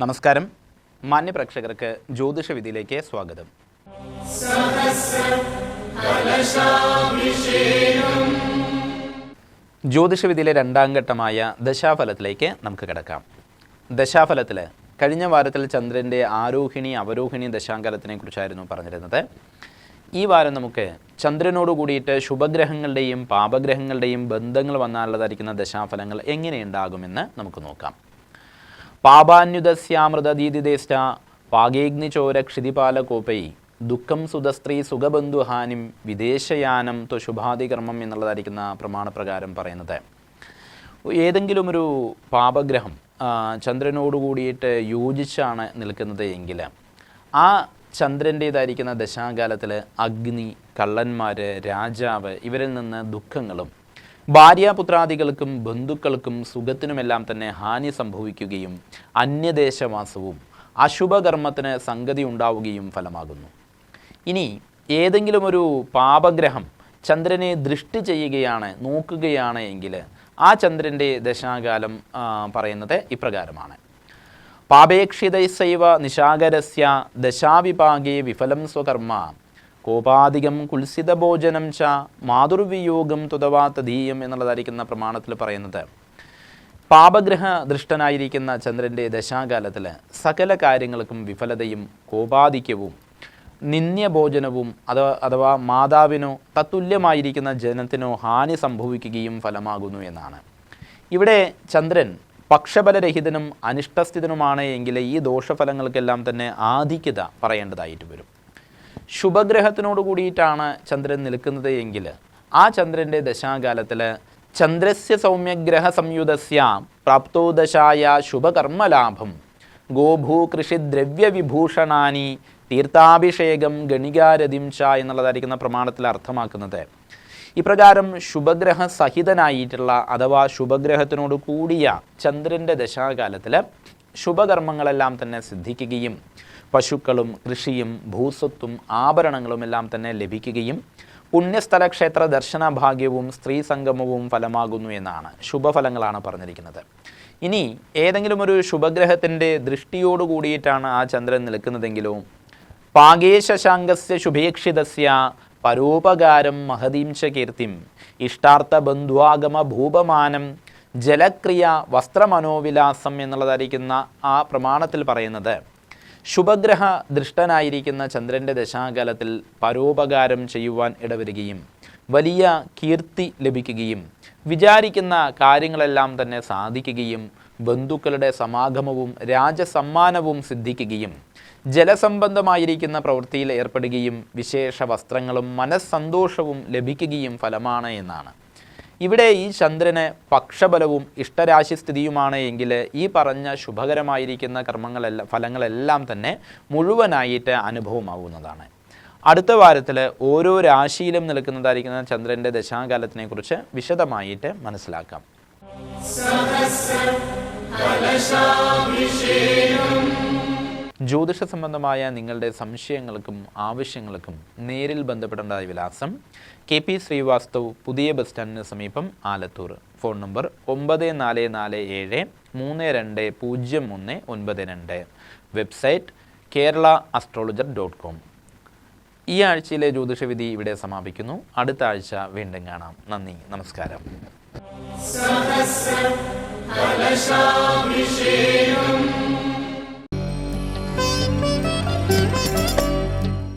നമസ്കാരം. മാന്യ പ്രേക്ഷകർക്ക് ജ്യോതിഷ വിധിയിലേക്ക് സ്വാഗതം. ജ്യോതിഷ വിധിയിലെ രണ്ടാം ഘട്ടമായ ദശാഫലത്തിലേക്ക് നമുക്ക് കിടക്കാം. ദശാഫലത്തിൽ കഴിഞ്ഞ വാരത്തിൽ ചന്ദ്രന്റെ ആരോഹിണി അവരോഹിണി ദശാങ്കലത്തിനെ കുറിച്ചായിരുന്നു പറഞ്ഞിരുന്നത്. ഈ വാരം നമുക്ക് ചന്ദ്രനോട് കൂടിയിട്ട് ശുഭഗ്രഹങ്ങളുടെയും പാപഗ്രഹങ്ങളുടെയും ബന്ധങ്ങൾ വന്നാലുള്ളതായിരിക്കുന്ന ദശാഫലങ്ങൾ എങ്ങനെയുണ്ടാകുമെന്ന് നമുക്ക് നോക്കാം. പാപാന്യുതസ്യാമൃതീതിദേശ പാകേഗ്നിചോര ക്ഷിതിപാലകോപൈ ദുഃഖം സുതസ്ത്രീ സുഖബന്ധുഹാനിം വിദേശയാനം ത്വ ശുഭാതികർമ്മം എന്നുള്ളതായിരിക്കുന്ന പ്രമാണപ്രകാരം പറയുന്നത്. ഏതെങ്കിലും ഒരു പാപഗ്രഹം ചന്ദ്രനോട് കൂടിയിട്ട് യോജിച്ചാണ് നിൽക്കുന്നത് എങ്കിൽ ആ ചന്ദ്രന്റേതായിരിക്കുന്ന ദശാകാലത്തിൽ അഗ്നി കള്ളന്മാർ രാജാവ് ഇവരിൽ നിന്ന് ദുഃഖങ്ങളും ഭാര്യാപുത്രാദികൾക്കും ബന്ധുക്കൾക്കും സുഖത്തിനുമെല്ലാം തന്നെ ഹാനി സംഭവിക്കുകയും അന്യദേശവാസവും അശുഭകർമ്മത്തിന് സംഗതി ഉണ്ടാവുകയും ഫലമാകുന്നു. ഇനി ഏതെങ്കിലും ഒരു പാപഗ്രഹം ചന്ദ്രനെ ദൃഷ്ടി ചെയ്യുകയാണ് നോക്കുകയാണ് എങ്കിൽ ആ ചന്ദ്രന്റെ ദശാകാലം പറയുന്നത് ഇപ്രകാരമാണ്. പാപേക്ഷിതൈസൈവ നിശാകരസ്യ ദശാവിഭാഗേ വിഫലം സ്വകർമ്മ. കോപാധികം കുൽസിതഭോജനം ച മാതൃവിയോഗം തുതവാ തദീയം എന്നുള്ളതായിരിക്കുന്ന പ്രമാണത്തിൽ പറയുന്നത്. പാപഗ്രഹ ദൃഷ്ടനായിരിക്കുന്ന ചന്ദ്രന്റെ ദശാകാലത്തിൽ സകല കാര്യങ്ങൾക്കും വിഫലതയും കോപാധിക്യവും നിന്യഭോജനവും അത് അഥവാ മാതാവിനോ തത്തുല്യമായിരിക്കുന്ന ജനത്തിനോ ഹാനി സംഭവിക്കുകയും ഫലമാകുന്നു എന്നാണ്. ഇവിടെ ചന്ദ്രൻ പക്ഷബലരഹിതനും അനിഷ്ടസ്ഥിതനുമാണ് എങ്കിൽ ഈ ദോഷഫലങ്ങൾക്കെല്ലാം തന്നെ ആധിക്യത പറയേണ്ടതായിട്ട് വരും. ശുഭഗ്രഹത്തിനോട് കൂടിയിട്ടാണ് ചന്ദ്രൻ നിൽക്കുന്നത് എങ്കിൽ ആ ചന്ദ്രന്റെ ദശാകാലത്തിൽ ചന്ദ്രസ്യ സൗമ്യഗ്രഹ സംയുതസ്യ പ്രാപ്തോദശായ ശുഭകർമ്മലാഭം. ഗോഭൂ കൃഷി ദ്രവ്യവിഭൂഷണാനി തീർത്ഥാഭിഷേകം ഗണികാരതിംശ എന്നുള്ളതായിരിക്കുന്ന പ്രമാണത്തിൽ അർത്ഥമാക്കുന്നത് ഇപ്രകാരം ശുഭഗ്രഹ സഹിതനായിട്ടുള്ള അഥവാ ശുഭഗ്രഹത്തിനോട് കൂടിയ ചന്ദ്രന്റെ ദശാകാലത്തിൽ ശുഭകർമ്മങ്ങളെല്ലാം തന്നെ സിദ്ധിക്കുകയും പശുക്കളും കൃഷിയും ഭൂസ്വത്തും ആഭരണങ്ങളും എല്ലാം തന്നെ ലഭിക്കുകയും പുണ്യസ്ഥല ക്ഷേത്ര ദർശന ഭാഗ്യവും സ്ത്രീ സംഗമവും ഫലമാകുന്നു എന്നാണ് ശുഭഫലങ്ങളാണ് പറഞ്ഞിരിക്കുന്നത്. ഇനി ഏതെങ്കിലും ഒരു ശുഭഗ്രഹത്തിന്റെ ദൃഷ്ടിയോട് കൂടിയിട്ടാണ് ആ ചന്ദ്രൻ നിൽക്കുന്നതെങ്കിലോ പാകേശശാങ്കസ്യ ശുഭേക്ഷിതസ്യ പരോപകാരം മഹതീം ച കീർത്തിം. ഇഷ്ടാർത്ഥ ബന്ധുവാഗമ ഭൂപമാനം. ജലക്രിയ വസ്ത്രമനോവിലാസം എന്നുള്ളതായിരിക്കുന്ന ആ പ്രമാണത്തിൽ പറയുന്നത്. ശുഭഗ്രഹ ദൃഷ്ടനായിരിക്കുന്ന ചന്ദ്രന്റെ ദശാകാലത്തിൽ പരോപകാരം ചെയ്യുവാൻ ഇടവരികയും വലിയ കീർത്തി ലഭിക്കുകയും വിചാരിക്കുന്ന കാര്യങ്ങളെല്ലാം തന്നെ സാധിക്കുകയും ബന്ധുക്കളുടെ സമാഗമവും രാജസമ്മാനവും സിദ്ധിക്കുകയും ജലസംബന്ധമായിരിക്കുന്ന പ്രവൃത്തിയിൽ ഏർപ്പെടുകയും വിശേഷ വസ്ത്രങ്ങളും മനസ്സന്തോഷവും ലഭിക്കുകയും ഫലമാണ് എന്നാണ്. ഇവിടെ ഈ ചന്ദ്രന് പക്ഷബലവും ഇഷ്ടരാശിസ്ഥിതിയുമാണ് എങ്കിൽ ഈ പറഞ്ഞ ശുഭകരമായിരിക്കുന്ന കർമ്മങ്ങളെല്ലാം ഫലങ്ങളെല്ലാം തന്നെ മുഴുവനായിട്ട് അനുഭവമാവുന്നതാണ്. അടുത്ത വാരത്തിൽ ഓരോ രാശിയിലും നിൽക്കുന്നതായിരിക്കുന്ന ചന്ദ്രന്റെ ദശാകാലത്തിനെക്കുറിച്ച് വിശദമായിട്ട് മനസ്സിലാക്കാം. ജ്യോതിഷ സംബന്ധമായ നിങ്ങളുടെ സംശയങ്ങൾക്കും ആവശ്യങ്ങൾക്കും നേരിൽ ബന്ധപ്പെടേണ്ട വിലാസം കെ പി ശ്രീവാസ്തവ് പുതിയ ബസ് സ്റ്റാൻഡിന് സമീപം ആലത്തൂർ. ഫോൺ നമ്പർ ഒമ്പത് നാല് നാല് ഏഴ് മൂന്ന് രണ്ട് പൂജ്യം ഒന്ന് ഒൻപത് രണ്ട്. Website Kerala astrologer dot com. ഈ ആഴ്ചയിലെ ജ്യോതിഷവിധി ഇവിടെ സമാപിക്കുന്നു. അടുത്ത ആഴ്ച വീണ്ടും കാണാം. നന്ദി. നമസ്കാരം. Krishna.